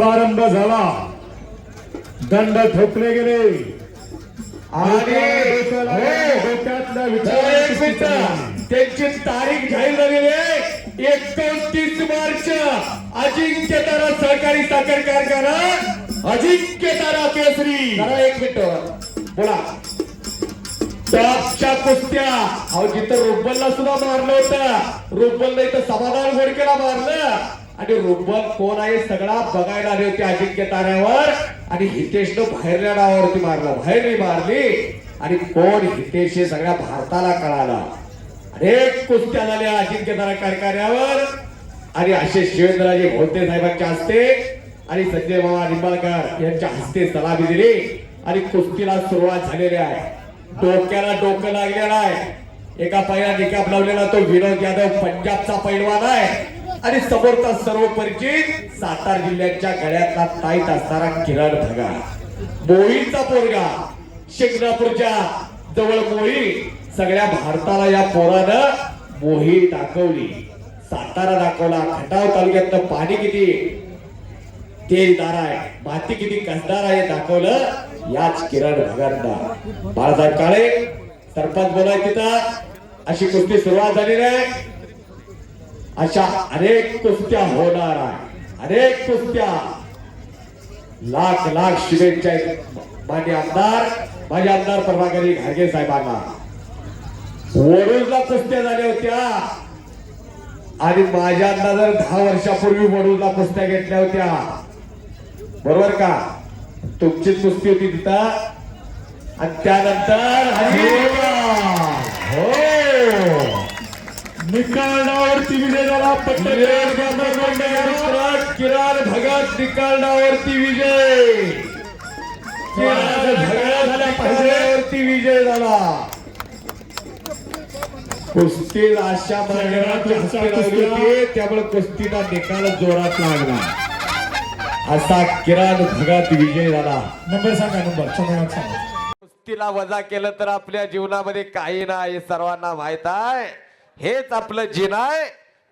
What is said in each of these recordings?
प्रारंभ झाला. दंड ठोकले गेले. हो. त्यांची तारीख जाहीर झालेली आहे. एकोणतीस मार्च अजिंक्य तारा सहकारी साखर कारखाना अजिंक्य तारा केसरी एक मिनिट. बोला. टॉपच्या कुस्त्या. अहो जिथं रुब्बलला सुद्धा मारलं होतं. रुब्बलला इथं समाधान घोडकेला मारलं. आणि रुब्बल कोण आहे सगळा बघायला आले होते अजिंक्य ताऱ्यावर. आणि हितेशनं बाहेरल्या नावावरती मारलं. बाहेर मारली. आणि कोण हितेश हे सगळ्या भारताला कळाला. अनेक कुस्त्या झाल्या अजिंक्य तारा कारखान्यावर आणि असे शिवेंद्रराजे भोते साहेबांच्या हस्ते. आणि संजय मामा निंबाळकर यांच्या हस्ते सलामी दिली. आणि कुस्तीला सुरुवात झालेली आहे. डोक्याला डोकं लागलेलं आहे. एका पायाला निकाप लावलेला तो विनोद यादव पंजाबचा पैलवान आहे. आणि समोरचा सर्व परिचित सातारा जिल्ह्याच्या गळ्यातला ताईत असणारा किरण भगा मोहीचा पोरगा शिंगणापूरच्या जवळ मोही सगळ्या भारताला या पोरानं मोही दाखवली. सातारा दाखवला खटाव तालुक्यातलं पाणी किती? तेजदार आहे माती किती कसदार आहे हे दाखवलं याच किरण भगांना बाळासाहेब काळे सरपंच बोलाय तिथं. अशी कुस्ती सुरुवात झालेली आहे अशा अनेक कुस्त्या होणार आहे अनेक कुस्त्या. लाख लाख शुभेच्छा आहेत मान्य आमदार. माझे आमदार प्रभाकरी घाडगे साहेबांना. वडूजला कुस्त्या झाल्या होत्या. आणि माझ्या अंदाजात दहा वर्षापूर्वी वडूजला कुस्त्या घेतल्या होत्या. बरोबर का? तुमची कुस्ती होती तिथं. आणि त्यानंतर हो. निकालावरती विजय झाला. किरण भगत किरण भगत निकालावरती विजय. निकालावरती विजय झाला. कुस्ती अशा होती त्यामुळे कुस्तीला निकाल जोरात लागला. असा किरण भगत विजय झाला. नंबर सांगा नंबर. सांगा. कुस्तीला वजा केलं तर आपल्या जीवनामध्ये काही नाही सर्वांना माहीत आहे. हेच आपलं जीवन आहे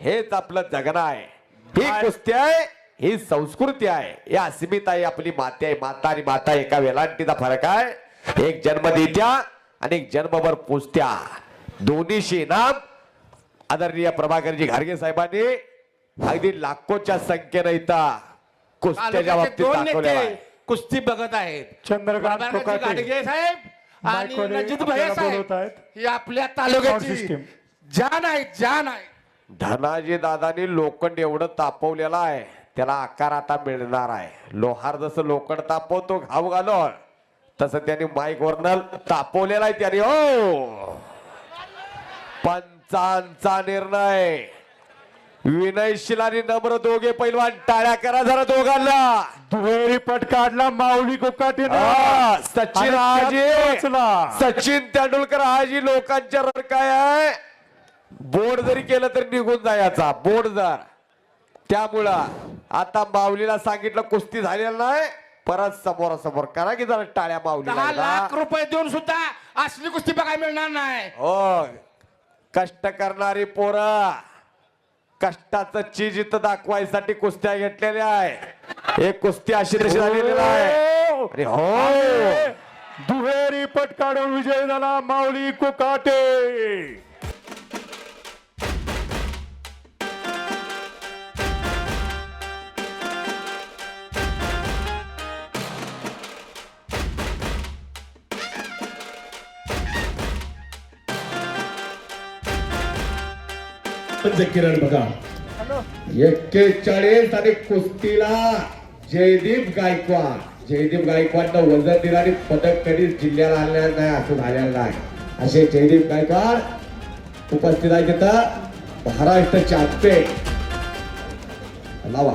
हेच आपलं जगणं आहे. ही कुस्ती आहे ही संस्कृती आहे. ही अस्मिता आहे आपली माती आहे माता आणि माता एका वेलांटीचा फरक आहे. एक जन्म देत्या आणि एक जन्मभर पुसत्या दोन्हीशी इनाम आदरणीय प्रभाकरजी घारगे साहेबांनी अगदी लाखोच्या संख्येनं इथं कुस्त्याच्या बाबतीत दाखवलेलं आहे. कुस्ती बघत आहेत. चंद्रकांत प्रभाकरजी कोकाटे. गाडगे साहेब आणि रणजित भैया आपल्याला साहेब आहेत. ही आपल्या तालुक्याची system. जान आहे जान आहे. धनाजी दादानी लोखंड एवढं तापवलेलं आहे त्याला आकार आता मिळणार आहे. लोहार जसं लोखंड तापवतो घाव घालून तसं त्यांनी माईक वरनल तापवलेला आहे त्याने हो. पंचांचा निर्णय. विनयशील आणि नम्र दोघे पैलवान टाळ्या करा जरा दोघांना. दुहेरी पट काढला माऊली कोकाटे हा, सचिन हाजी सचिन तेंडुलकर हाजी लोकांच्या रड काय आहे. बोर्ड जरी केलं तरी निघून जायचा बोर्ड जर. त्यामुळं आता माऊलीला सांगितलं कुस्ती झालेला नाही परत समोरासमोर करा की जरा टाळ्या दहा माऊलीला लाख रुपये देऊन सुद्धा असली कुस्ती बघायला मिळणार नाही. हो कष्ट करणारी पोरं कष्टाचं चीज इथं दाखवायसाठी कुस्त्या घेतलेल्या आहे. एक कुस्ती अशी तशी झालेली आहे अरे हो. दुहेरी पट काढून विजय झाला माऊली कोकाटे. किरण बघा. एक्केचाळीस आणि कुस्तीला जयदीप गायकवाड. जयदीप गायकवाडनं वजन दिलं आणि पदक कधीच जिल्ह्याला आणलेलं नाही असं झालेलं नाही. असे जयदीप गायकवाड उपस्थित आहे तिथं महाराष्ट्र चॅम्पियन. लावा.